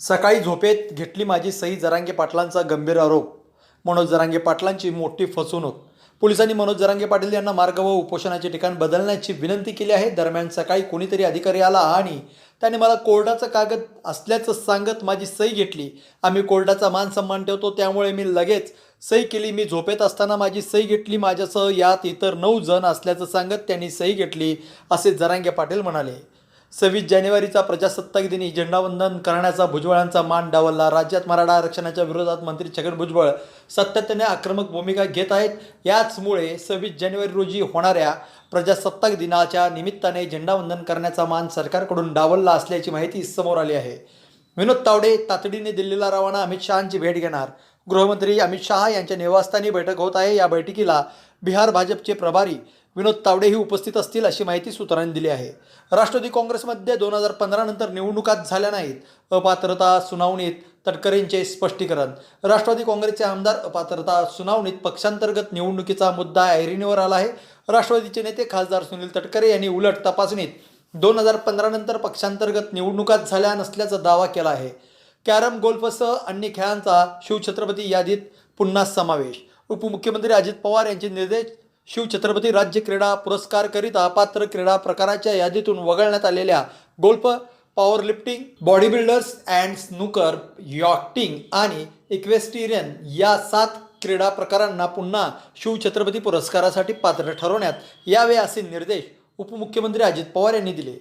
सकाळी झोपेत घेतली माझी सई जरांगे पाटलांचा गंभीर आरोप. मनोज जरांगे पाटलांची मोठी फसवणूक. पोलिसांनी मनोज जरांगे पाटील यांना मार्ग व उपोषणाचे ठिकाण बदलण्याची विनंती केली आहे. दरम्यान सकाळी कोणीतरी अधिकारी आला आणि त्याने मला कोर्टाचं कागद असल्याचं सांगत माझी सही घेतली. आम्ही कोर्टाचा मान सन्मान ठेवतो त्यामुळे मी लगेच सही केली. मी झोपेत असताना माझी सही घेतली माझ्यासह यात इतर नऊ जण असल्याचं सांगत त्यांनी सही घेतली असे जरांगे पाटील म्हणाले. सव्वीस जानेवारीचा प्रजासत्ताक दिनी झेंडावंदन करण्याचा भुजबळांचा मान डावलला. राज्यात मराठा आरक्षणाच्या विरोधात मंत्री छगन भुजबळ सातत्याने आक्रमक भूमिका घेत आहेत. याचमुळे सव्वीस जानेवारी रोजी होणाऱ्या प्रजासत्ताक दिनाच्या निमित्ताने झेंडावंदन करण्याचा मान सरकारकडून डावलला असल्याची माहिती समोर आली आहे. विनोद तावडे तातडीने दिल्लीला रवाना. अमित शहांची भेट घेणार. गृहमंत्री अमित शहा यांच्या निवासस्थानी बैठक होत आहे. या बैठकीला बिहार भाजपचे प्रभारी विनोद तावडेही उपस्थित असतील अशी माहिती सूत्रांनी दिली आहे. राष्ट्रवादी काँग्रेसमध्ये दोन हजार पंधरा नंतर निवडणुकाच झाल्या नाहीत. अपात्रता सुनावणीत तटकरेंचे स्पष्टीकरण. राष्ट्रवादी काँग्रेसचे आमदार अपात्रता सुनावणीत पक्षांतर्गत निवडणुकीचा मुद्दा ऐरणीवर आला आहे. राष्ट्रवादीचे नेते खासदार सुनील तटकरे यांनी उलट तपासणीत दोन हजार पंधरा नंतर पक्षांतर्गत निवडणुकाच झाल्या नसल्याचा दावा केला आहे. कॅरम गोल्फसह अन्य खेळांचा शिवछत्रपती यादीत पुन्हा समावेश. उपमुख्यमंत्री अजित पवार यांचे निर्देश शिवछत्रपती राज्य क्रीडा पुरस्कारकरिता पात्र क्रीडा प्रकाराच्या यादीतून वगळण्यात आलेल्या golf power lifting body builders and snooker yachting आणि इक्वेस्टिरियन या सात क्रीडा प्रकारांना पुन्हा शिवछत्रपती पुरस्कारासाठी पात्र ठरवण्यात यावे असे निर्देश उपमुख्यमंत्री अजित पवार यांनी दिले.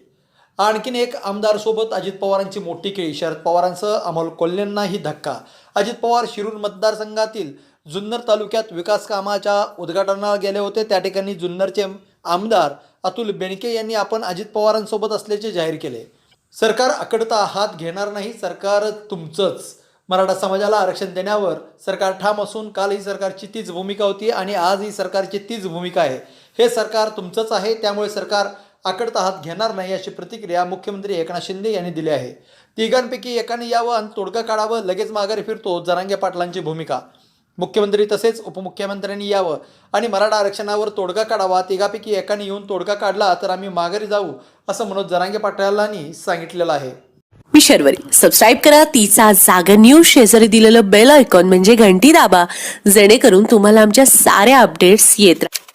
आणखीन एक आमदारसोबत अजित पवारांची मोठी केळी शरद पवारांसह अमोल कोल्हेंनाही धक्का. अजित पवार शिरूर मतदारसंघातील जुन्नर तालुक्यात विकास कामाच्या उद्घाटनाला गेले होते. त्या ठिकाणी जुन्नरचे आमदार अतुल बेनके यांनी आपण अजित पवारांसोबत असल्याचे जाहीर केले. सरकार अकडता हात घेणार नाही सरकार तुमचंच. मराठा समाजाला आरक्षण देण्यावर सरकार ठाम असून काल ही सरकारची तीच भूमिका होती आणि आज ही सरकारची तीच भूमिका आहे. हे सरकार तुमचंच आहे त्यामुळे सरकार आकडता हात घेणार नाही अशी प्रतिक्रिया मुख्यमंत्री एकनाथ शिंदे यांनी दिली आहे. तिघांपैकी एकाने यावं आणि तोडगा काढावं लगेच माघारी फिरतो जरांगे पाटलांची भूमिका. मुख्यमंत्री तसेच उपमुख्यमंत्र्यांनी यावं आणि मराठा आरक्षणावर तोडगा काढावा तिघापैकी एकाने येऊन तोडगा काढला तर आम्ही माघारी जाऊ असं मनोज जरांगे पाटलांनी सांगितलेलं आहे. मी शर्वरी. सबस्क्राईब करा तिचा जागा न्यूज शेजारी दिलेलं बेल आयकॉन म्हणजे घंटी दाबा जेणेकरून तुम्हाला आमच्या साऱ्या अपडेट्स येत राहतील